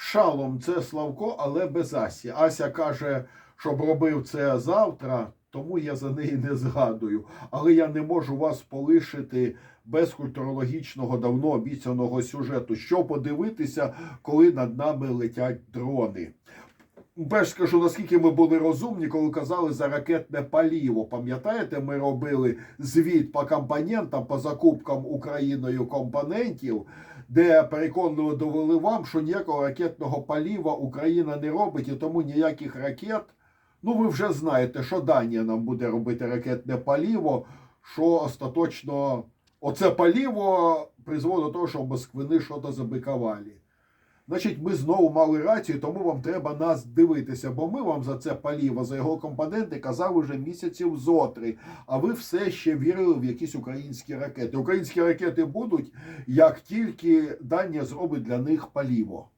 Шалом це Славко, але без Асі. Ася каже, щоб робив це завтра, тому я за неї не згадую. Але я не можу вас полишити без культурологічного давно обіцяного сюжету. Що подивитися, коли над нами летять дрони. Перш скажу, наскільки ми були розумні, коли казали за ракетне паліво. Пам'ятаєте, ми робили звіт по компонентам, по закупкам Україною компонентів, де переконливо довели вам, що ніякого ракетного паліва Україна не робить, і тому ніяких ракет. Ну, ви вже знаєте, що Данія нам буде робити ракетне паліво, що остаточно оце паліво призвело до того, що москвини щось забикували. Значить, ми знову мали рацію, тому вам треба нас дивитися, бо ми вам за це паліво, за його компоненти казали вже місяців зотри. А ви все ще вірили в якісь українські ракети. Українські ракети будуть, як тільки Данія зробить для них паліво.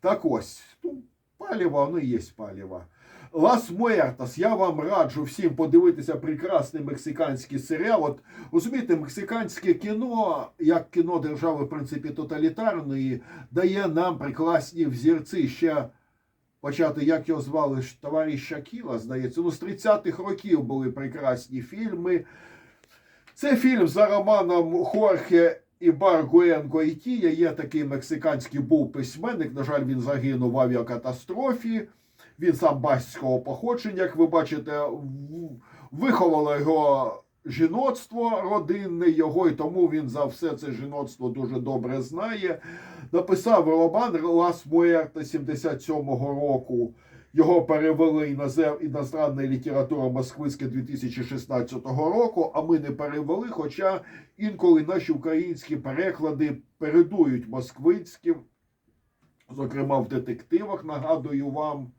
Так ось, ну, паліво, воно і є паліво. Лас Муертас, я вам раджу всім подивитися прекрасний мексиканський серіал. От розумієте, мексиканське кіно, як кіно держави, в принципі, тоталітарної, дає нам прекрасні взірці. Ще почати, як його звали, ж, товариш Шакіла, здається. Ну, з 30-х років були прекрасні фільми. Це фільм за романом Хорхе Ібаргуенко Ітія. Є такий мексиканський був письменник. На жаль, він загинув в авіакатастрофі. Він сам баського походження, як ви бачите, виховало його жіноцтво родинне його, і тому він за все це жіноцтво дуже добре знає. Написав роман Лас Муерта 77-го року. Його перевели інозем, іностранна література Москвицьке 2016 року, а ми не перевели, хоча інколи наші українські переклади передують москвицьким, зокрема в детективах, нагадую вам.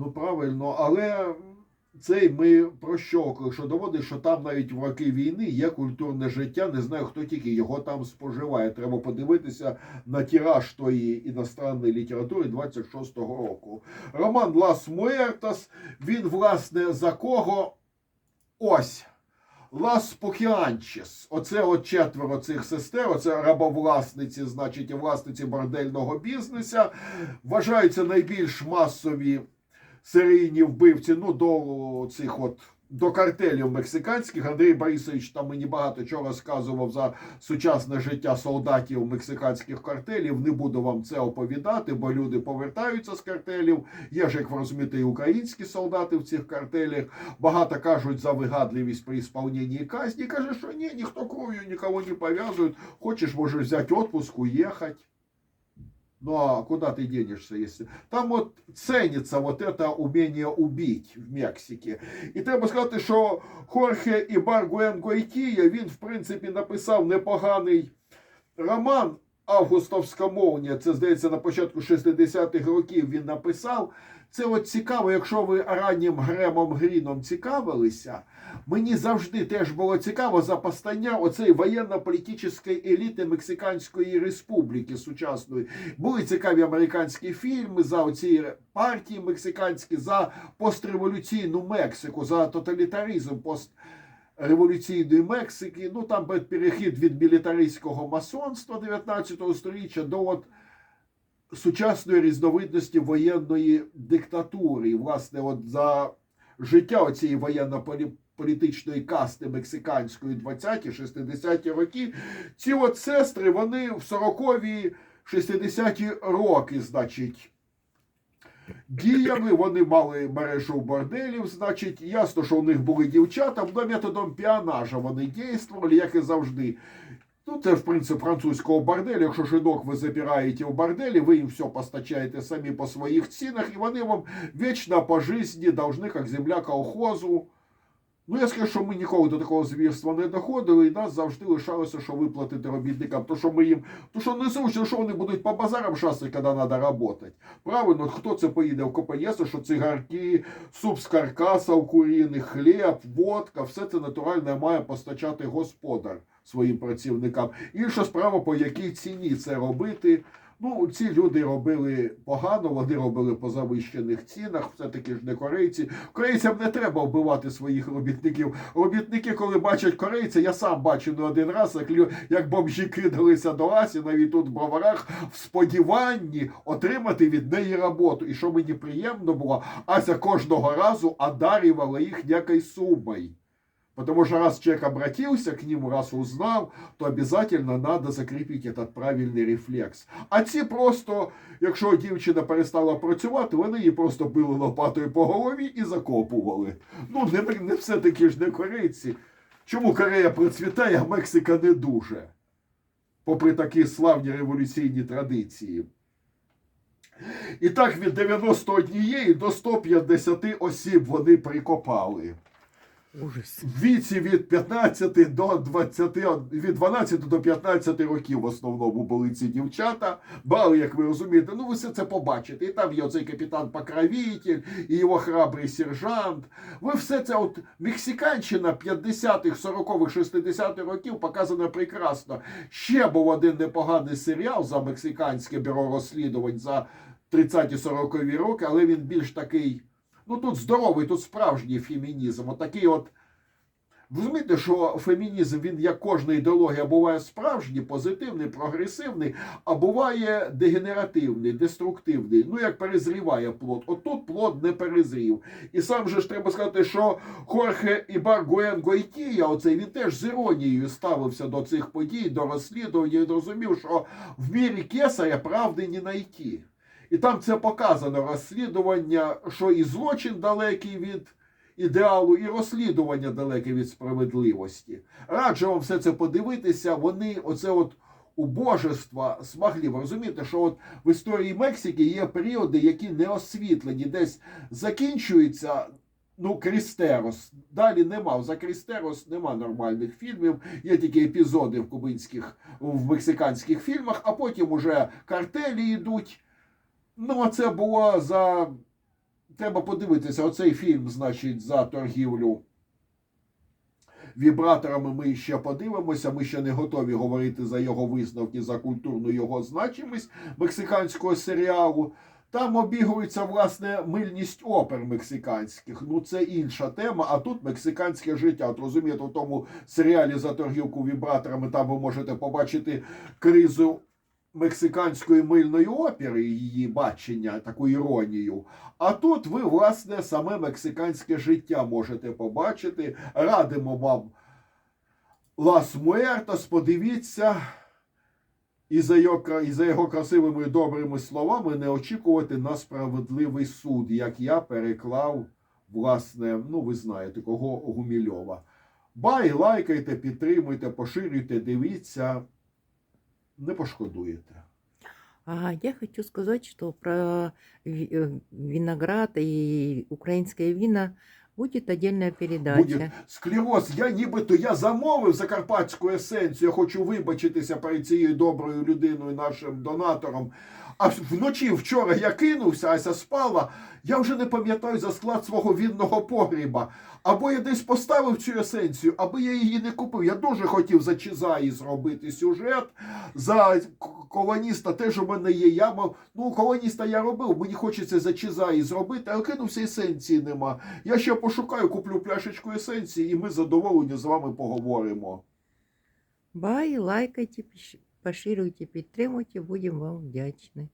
Ну, правильно, але цей ми прощокли, що доводить, що там навіть в роки війни є культурне життя. Не знаю, хто тільки його там споживає. Треба подивитися на тираж тої іностранної літератури 26-го року. Роман Лас Муертас, він, власне, за кого? Ось. Лас Покіанчес. Оце от четверо цих сестер, оце рабовласниці, значить, і власниці бордельного бізнеса. Вважаються найбільш масові серійні вбивці, ну, до цих от. До картелів мексиканських Андрій Борисович там мені багато чого розказував за сучасне життя солдатів мексиканських картелів. Не буду вам це оповідати, бо люди повертаються з картелів. Є ж, як ви розумієте, і українські солдати в цих картелях. Багато кажуть за вигадливість при ісполненні казні. Каже, що ні, ніхто кров'ю нікого не пов'язує. Хочеш, можеш взяти отпуск, уїхати. Ну а куда ты денешься, если... Там вот ценится вот это умение убить в Мексиці. І треба сказати, що Хорхе Ібаргуен Гойтія, він, в принципі, написав непоганий роман Августовська мовня. Це, здається, на початку 60-х років він написав. Це от цікаво, якщо ви раннім Гремом Гріном цікавилися, мені завжди теж було цікаво запостання оцеї воєнно-політичної еліти Мексиканської республіки сучасної. Були цікаві американські фільми за оці партії мексиканські, за постреволюційну Мексику, за тоталітаризм постреволюційної Мексики. Ну там перехід від мілітаристського масонства 19 століття до от сучасної різновидності воєнної диктатури. І, власне, от за життя оцієї воєнно-політичної касти мексиканської 20-ті, 60-ті роки, ці от сестри, вони в 40-ві, 60-ті роки, значить, діяли, вони мали мережу борделів, значить, ясно, що у них були дівчата, але методом піонажа вони дійствували, як і завжди. Ну, це ж принцип французького борделю. Якщо жінок ви забираєте в борделі, ви їм все постачаєте самі по своїх цінах, і вони вам вічно по житті як земля колхозу. Ну, я скажу, що ми ніколи до такого звірства не доходили, і нас завжди лишалося, що виплатити робітникам. То, що ми їм, то що несуть, що вони будуть по базарам шастати, коли треба працювати. Правильно, хто це поїде в КПЄС, що цигарки, суп з каркасів куріних, хліб, водка, все це натурально має постачати господар своїм працівникам. Інша справа, по якій ціні це робити. Ну, ці люди робили погано, вони робили по завищених цінах, все-таки ж не корейці. Корейцям не треба вбивати своїх робітників. Робітники, коли бачать корейця, я сам бачив не один раз, як, як бомжі кидалися до Асі, навіть тут в броварах, в сподіванні отримати від неї роботу. І що мені приємно було, Ася кожного разу одарювала їх някой сумой. Потому что раз человек обратился к нему, раз узнал, то обязательно надо закріпити этот правильний рефлекс. А ці просто, якщо дівчина перестала працювати, вони її просто били лопатою по голові і закопували. Ну, не, не все таки ж не корейці. Чому Корея процвітає, а Мексика не дуже? Попри такі славні революційні традиції. І так від 91 до 150 осіб вони прикопали. В віці від 15 до 20, від 12 до 15 років в основному були ці дівчата. Бали, як ви розумієте, ну ви все це побачите. І там є оцей капітан Покровитель, і його храбрий сержант. Ви все це, от Мексиканщина 50-х, 40-х, 60-х років показана прекрасно. Ще був один непоганий серіал за мексиканське бюро розслідувань за 30-40 роки, але він більш такий. Ну тут здоровий, тут справжній фемінізм. От такий от. Ви розумієте, що фемінізм, він як кожна ідеологія, буває справжній, позитивний, прогресивний, а буває дегенеративний, деструктивний. Ну, як перезріває плод. От тут плод не перезрів. І сам же ж треба сказати, що Хорхе Ібаргуен Гойтія, оцей він теж з іронією ставився до цих подій, до розслідування і зрозумів, що в мірі кесаря правди не знайти. І там це показано розслідування, що і злочин далекий від ідеалу, і розслідування далеке від справедливості. Раджу вам все це подивитися. Вони оце от убожества змогли. Ви розумієте, що от в історії Мексики є періоди, які не освітлені, десь закінчується. Ну, Крістерос. Далі нема. За Крістерос нема нормальних фільмів. Є тільки епізоди в кубинських, в мексиканських фільмах, а потім уже картелі йдуть. Ну, а це було за. Треба подивитися, оцей фільм, значить, за торгівлю вібраторами ми ще подивимося. Ми ще не готові говорити за його висновки, за культурну його значимість мексиканського серіалу. Там обігрується, власне, мильність опер мексиканських. Ну, це інша тема. А тут мексиканське життя. От розумієте, в тому серіалі за торгівку вібраторами там ви можете побачити кризу мексиканської мильної опери, її бачення, таку іронію. А тут ви, власне, саме мексиканське життя можете побачити. Радимо вам Лас Муертас, подивіться. І за, його, і за його красивими і добрими словами не очікувати на справедливий суд, як я переклав, власне, ну ви знаєте, кого Гумільова. Бай, лайкайте, підтримуйте, поширюйте, дивіться, не пошкодуєте. А я хочу сказать, что про э, виноград и украинское вино будет отдельная передача. Буде склероз. Я нібито я замовив закарпатську есенцію. Я хочу вибачитися перед цією доброю людиною, нашим донатором. А вночі вчора я кинувся, Ася спала. Я вже не пам'ятаю за склад свого вінного погріба. Або я десь поставив цю есенцію, або я її не купив. Я дуже хотів за Чизаї зробити сюжет. За колоніста теж у мене є. Я мав, ну, колоніста я робив, мені хочеться за Чизаї зробити, але кинувся есенції нема. Я ще пошукаю, куплю пляшечку есенції, і ми задоволені з вами поговоримо. Бай, лайкайте, поширюйте, підтримуйте, будемо вам вдячны.